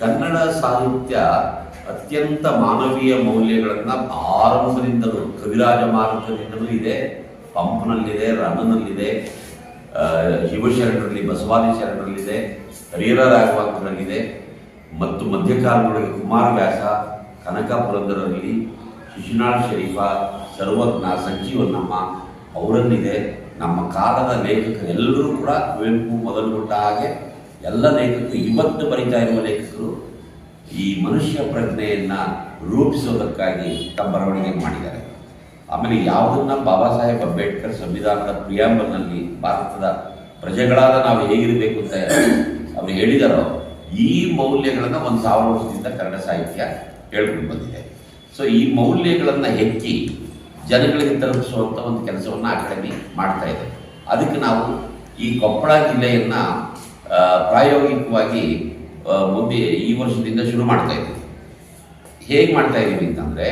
ಕನ್ನಡ ಸಾಹಿತ್ಯ ಅತ್ಯಂತ ಮಾನವೀಯ ಮೌಲ್ಯಗಳನ್ನು ಆರಂಭದಿಂದಲೂ, ಕವಿರಾಜ ಮಾರ್ಗದಿಂದಲೂ ಇದೆ. ಪಂಪನಲ್ಲಿದೆ ರಮನಲ್ಲಿದೆ ಶಿವಶರಣರಲ್ಲಿ ಬಸವಾದಿ ಶರಣರಲ್ಲಿದೆ ಹರಿಹರ ರಾಘವಾಂಕರಲ್ಲಿದೆ ಮತ್ತು ಮಧ್ಯಕಾಲದೊಳಗೆ ಕುಮಾರವ್ಯಾಸ ಕನಕ ಪುರಂದರಲ್ಲಿ ಶಿಶುನಾಳ್ ಶರೀಫ, ಸರ್ವಜ್ಞ, ಸಂಜೀವನಮ್ಮ ಅವರಲ್ಲಿದೆ. ನಮ್ಮ ಕಾಲದ ಲೇಖಕ ಎಲ್ಲರೂ ಕೂಡ ಕುವೆಂಪು ಮೊದಲುಗೊಂಡ ಹಾಗೆ ಎಲ್ಲ ಲೇಖಕರು, ಇವತ್ತು ಬರಿತಾ ಇರುವ ಲೇಖಕರು ಈ ಮನುಷ್ಯ ಪ್ರಜ್ಞೆಯನ್ನು ರೂಪಿಸೋದಕ್ಕಾಗಿ ತಮ್ಮ ಬರವಣಿಗೆ ಮಾಡಿದ್ದಾರೆ. ಆಮೇಲೆ ಯಾವುದನ್ನ ಬಾಬಾ ಸಾಹೇಬ್ ಅಂಬೇಡ್ಕರ್ ಸಂವಿಧಾನದ ಪ್ರಿಯಾಂಬಲ್ನಲ್ಲಿ ಭಾರತದ ಪ್ರಜೆಗಳಾದ ನಾವು ಹೇಗಿರಬೇಕು ಅಂತ ಅವರು ಹೇಳಿದಾರೋ, ಈ ಮೌಲ್ಯಗಳನ್ನು ಒಂದು ಸಾವಿರ ವರ್ಷದಿಂದ ಕನ್ನಡ ಸಾಹಿತ್ಯ ಹೇಳ್ಕೊಂಡು ಬಂದಿದೆ. ಸೊ ಈ ಮೌಲ್ಯಗಳನ್ನು ಹೆಕ್ಕಿ ಜನಗಳಿಗೆ ತಲುಪಿಸುವಂಥ ಒಂದು ಕೆಲಸವನ್ನು ಅಕಾಡೆಮಿ ಮಾಡ್ತಾ ಇದೆ. ಅದಕ್ಕೆ ನಾವು ಈ ಕೊಪ್ಪಳ ಜಿಲ್ಲೆಯನ್ನ ಪ್ರಾಯೋಗಿಕವಾಗಿ ಮುಂದೆ ಈ ವರ್ಷದಿಂದ ಶುರು ಮಾಡ್ತಾ ಇದ್ದೀವಿ ಹೇಗೆ ಮಾಡ್ತಾ ಇದ್ದೀವಿ ಅಂತಂದರೆ,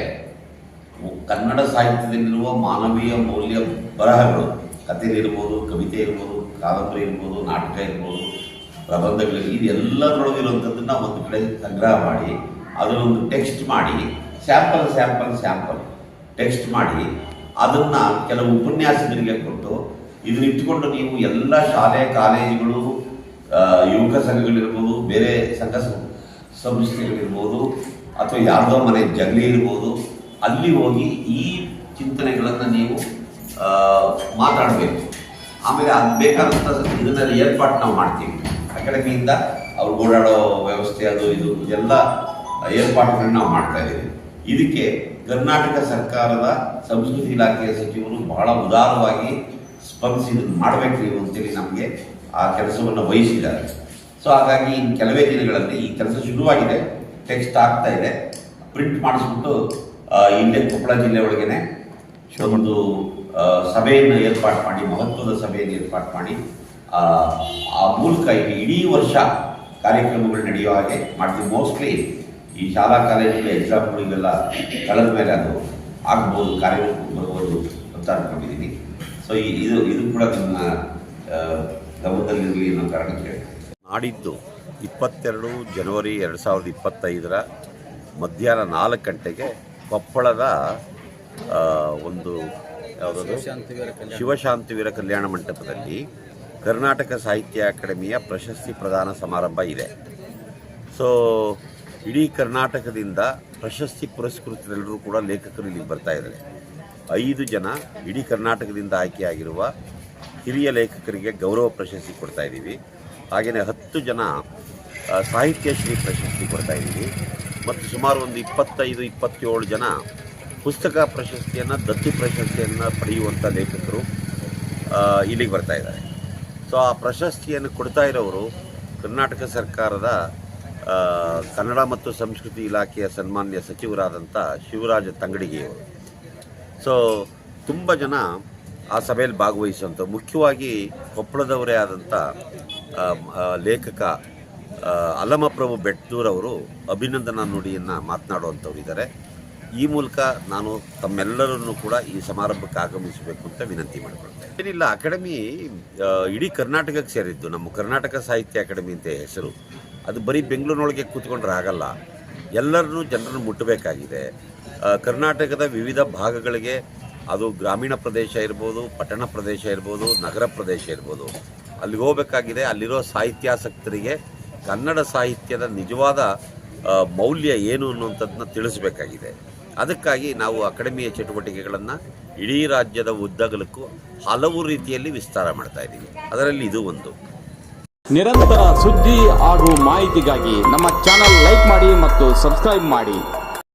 ಕನ್ನಡ ಸಾಹಿತ್ಯದಲ್ಲಿರುವ ಮಾನವೀಯ ಮೌಲ್ಯ ಬರಹಗಳು ಕಥೆಲಿರ್ಬೋದು ಕವಿತೆ ಇರ್ಬೋದು, ಕಾದಂಬರಿ ಇರ್ಬೋದು, ನಾಟಕ ಇರ್ಬೋದು, ಪ್ರಬಂಧಗಳು ಇದೆಲ್ಲದರೊಳಗಿರುವಂಥದ್ದನ್ನು ಒಂದು ಕಡೆ ಸಂಗ್ರಹ ಮಾಡಿ, ಅದನ್ನೊಂದು ಟೆಕ್ಸ್ಟ್ ಮಾಡಿ, ಸ್ಯಾಂಪಲ್ ಸ್ಯಾಂಪಲ್ ಸ್ಯಾಂಪಲ್ ಟೆಕ್ಸ್ಟ್ ಮಾಡಿ, ಅದನ್ನು ಕೆಲವು ಉಪನ್ಯಾಸಗಳಿಗೆ ಕೊಟ್ಟು, ಇದನ್ನ ಇಟ್ಕೊಂಡು ನೀವು ಎಲ್ಲ ಶಾಲೆ, ಕಾಲೇಜುಗಳು ಯುವಕ ಸಂಘಗಳಿರ್ಬೋದು, ಬೇರೆ ಸಂಘ ಸಂಸ್ಥೆಗಳಿರ್ಬೋದು, ಅಥವಾ ಯಾರ್ದೋ ಮನೆ ಜಗಲಿ ಇರ್ಬೋದು, ಅಲ್ಲಿ ಹೋಗಿ ಈ ಚಿಂತನೆಗಳನ್ನು ನೀವು ಮಾತಾಡಬೇಕು. ಆಮೇಲೆ ಅದು ಬೇಕಾದಂಥ ಇದನ್ನೆಲ್ಲ ಏರ್ಪಾಟ್ ನಾವು ಮಾಡ್ತೀವಿ. ಅಕಾಡೆಮಿಯಿಂದ ಅವ್ರು ಓಡಾಡೋ ವ್ಯವಸ್ಥೆ ಅದು ಇದು, ಎಲ್ಲ ಏರ್ಪಾಟ್ಗಳನ್ನ ನಾವು ಮಾಡ್ತಾ ಇದ್ದೀವಿ ಇದಕ್ಕೆ ಕರ್ನಾಟಕ ಸರ್ಕಾರದ ಸಂಸ್ಕೃತಿ ಇಲಾಖೆಯ ಸಚಿವರು ಬಹಳ ಉದಾರವಾಗಿ ಸ್ಪಂದಿಸಿ ಮಾಡಬೇಕು ಅಂತೇಳಿ ನಮಗೆ ಆ ಕೆಲಸವನ್ನು ವಹಿಸಿದ್ದಾರೆ. ಸೊ ಹಾಗಾಗಿ ಇನ್ನು ಕೆಲವೇ ದಿನಗಳಲ್ಲಿ ಈ ಕೆಲಸ ಶುರುವಾಗಿದೆ. ಟೆಕ್ಸ್ಟ್ ಆಗ್ತಾ ಇದೆ. ಪ್ರಿಂಟ್ ಮಾಡಿಸ್ಬಿಟ್ಟು ಇಲ್ಲೇ ಕೊಪ್ಪಳ ಜಿಲ್ಲೆ ಒಳಗೇನೆ ಒಂದು ಸಭೆಯನ್ನು ಏರ್ಪಾಡು ಮಾಡಿ ಮಹತ್ವದ ಸಭೆಯನ್ನು ಏರ್ಪಾಡು ಮಾಡಿ ಆ, ಮೂಲಕ ಇಲ್ಲಿ ಇಡೀ ವರ್ಷ ಕಾರ್ಯಕ್ರಮಗಳು ನಡೆಯುವ ಹಾಗೆ ಮಾಡ್ತೀವಿ. ಮೋಸ್ಟ್ಲಿ ಈ ಶಾಲಾ ಕಾಲೇಜುಗಳ ಎಕ್ಸಾಮ್ಗಳಿಗೆಲ್ಲ ಕಳೆದ ಮೇಲೆ ಅದು ಆಗ್ಬೋದು ಕಾರ್ಯಕ್ರಮ ಬರ್ಬೋದು ಅಂತ ಅಂದ್ಕೊಂಡಿದ್ದೀನಿ ಸೊ ಇದು ಇದು ಕೂಡ ನಿಮ್ಮ ಆ, ಗಮನದಲ್ಲಿರಲಿ ಅನ್ನೋ ಕಾರಣಕ್ಕೆ ನಾಡಿದ್ದು ಇಪ್ಪತ್ತೆರಡು ಜನವರಿ ಎರಡು ಸಾವಿರದ ಇಪ್ಪತ್ತೈದರ ಮಧ್ಯಾಹ್ನ ನಾಲ್ಕು ಗಂಟೆಗೆ ಕೊಪ್ಪಳದ ಒಂದು ಯಾವುದಾದ್ರು ಶಿವಶಾಂತಿವೀರ ಕಲ್ಯಾಣ ಮಂಟಪದಲ್ಲಿ ಕರ್ನಾಟಕ ಸಾಹಿತ್ಯ ಅಕಾಡೆಮಿಯ ಪ್ರಶಸ್ತಿ ಪ್ರದಾನ ಸಮಾರಂಭ ಇದೆ. ಸೊ ಇಡೀ ಕರ್ನಾಟಕದಿಂದ ಪ್ರಶಸ್ತಿ ಪುರಸ್ಕೃತರೆಲ್ಲರೂ ಕೂಡ ಲೇಖಕರು ಇಲ್ಲಿಗೆ ಬರ್ತಾ ಇದ್ದಾರೆ. ಐದು ಜನ ಇಡೀ ಕರ್ನಾಟಕದಿಂದ ಆಯ್ಕೆಯಾಗಿರುವ ಹಿರಿಯ ಲೇಖಕರಿಗೆ ಗೌರವ ಪ್ರಶಸ್ತಿ ಕೊಡ್ತಾ ಇದ್ದೀವಿ. ಹಾಗೆಯೇ ಹತ್ತು ಜನ ಸಾಹಿತ್ಯಶ್ರೀ ಸಾಹಿತ್ಯ ಶ್ರೀ ಪ್ರಶಸ್ತಿ ಕೊಡ್ತಾ ಇದ್ದೀವಿ. ಮತ್ತು ಸುಮಾರು ಒಂದು ಇಪ್ಪತ್ತೈದು, ಇಪ್ಪತ್ತೇಳು ಜನ ಪುಸ್ತಕ ಪ್ರಶಸ್ತಿಯನ್ನು, ದತ್ತಿ ಪ್ರಶಸ್ತಿಯನ್ನು ಪಡೆಯುವಂಥ ಲೇಖಕರು ಇಲ್ಲಿಗೆ ಬರ್ತಾ ಇದ್ದಾರೆ. ಸೊ ಆ ಪ್ರಶಸ್ತಿಯನ್ನು ಕೊಡ್ತಾ ಇರೋರು ಕರ್ನಾಟಕ ಸರ್ಕಾರದ ಕನ್ನಡ ಮತ್ತು ಸಂಸ್ಕೃತಿ ಇಲಾಖೆಯ ಸನ್ಮಾನ್ಯ ಸಚಿವರಾದಂಥ ಶಿವರಾಜ ತಂಗಡಿಗೆಯವರು. ಸೊ ತುಂಬ ಜನ ಆ ಸಭೆಯಲ್ಲಿ ಭಾಗವಹಿಸುವಂಥ ಮುಖ್ಯವಾಗಿ ಕೊಪ್ಪಳದವರೇ ಆದಂಥ ಲೇಖಕ ಅಲಮಪ್ರಭು ಬೆಟ್ಟೂರವರು ಅಭಿನಂದನಾ ನುಡಿಯನ್ನು ಮಾತನಾಡುವಂಥವ್ರು ಇದ್ದಾರೆ. ಈ ಮೂಲಕ ನಾನು ತಮ್ಮೆಲ್ಲರನ್ನು ಕೂಡ ಈ ಸಮಾರಂಭಕ್ಕೆ ಆಗಮಿಸಬೇಕು ಅಂತ ವಿನಂತಿ ಮಾಡಿಕೊಳ್ತೇನೆ. ಏನಿಲ್ಲ, ಅಕಾಡೆಮಿ ಇಡೀ ಕರ್ನಾಟಕಕ್ಕೆ ಸೇರಿದ್ದು, ನಮ್ಮ ಕರ್ನಾಟಕ ಸಾಹಿತ್ಯ ಅಕಾಡೆಮಿ ಅಂತ ಹೆಸರು. ಅದು ಬರೀ ಬೆಂಗಳೂರಿನೊಳಗೆ ಕೂತ್ಕೊಂಡ್ರೆ ಆಗಲ್ಲ. ಎಲ್ಲರನ್ನೂ ಜನರನ್ನು ಮುಟ್ಟಬೇಕಾಗಿದೆ. ಕರ್ನಾಟಕದ ವಿವಿಧ ಭಾಗಗಳಿಗೆ ಅದು ಗ್ರಾಮೀಣ ಪ್ರದೇಶ ಇರ್ಬೋದು, ಪಟ್ಟಣ ಪ್ರದೇಶ ಇರ್ಬೋದು, ನಗರ ಪ್ರದೇಶ ಇರ್ಬೋದು. ಅಲ್ಲಿಗೆ ಹೋಗಬೇಕಾಗಿದೆ, ಅಲ್ಲಿರೋ ಸಾಹಿತ್ಯಾಸಕ್ತರಿಗೆ ಕನ್ನಡ ಸಾಹಿತ್ಯದ ನಿಜವಾದ ಮೌಲ್ಯ ಏನು ಅನ್ನುವಂಥದ್ದನ್ನ ತಿಳಿಸಬೇಕಾಗಿದೆ. ಅದಕ್ಕಾಗಿ ನಾವು ಅಕಾಡೆಮಿಯ ಚಟುವಟಿಕೆಗಳನ್ನು ಇಡೀ ರಾಜ್ಯದ ಉದ್ದಗಲಕ್ಕೂ ಹಲವು ರೀತಿಯಲ್ಲಿ ವಿಸ್ತಾರ ಮಾಡ್ತಾ ಇದ್ದೀವಿ. ಅದರಲ್ಲಿ ಇದು ಒಂದು. ನಿರಂತರ ಸುದ್ದಿ ಹಾಗೂ ಮಾಹಿತಿಗಾಗಿ ನಮ್ಮ ಚಾನಲ್ ಲೈಕ್ ಮಾಡಿ ಮತ್ತು ಸಬ್ಸ್ಕ್ರೈಬ್ ಮಾಡಿ.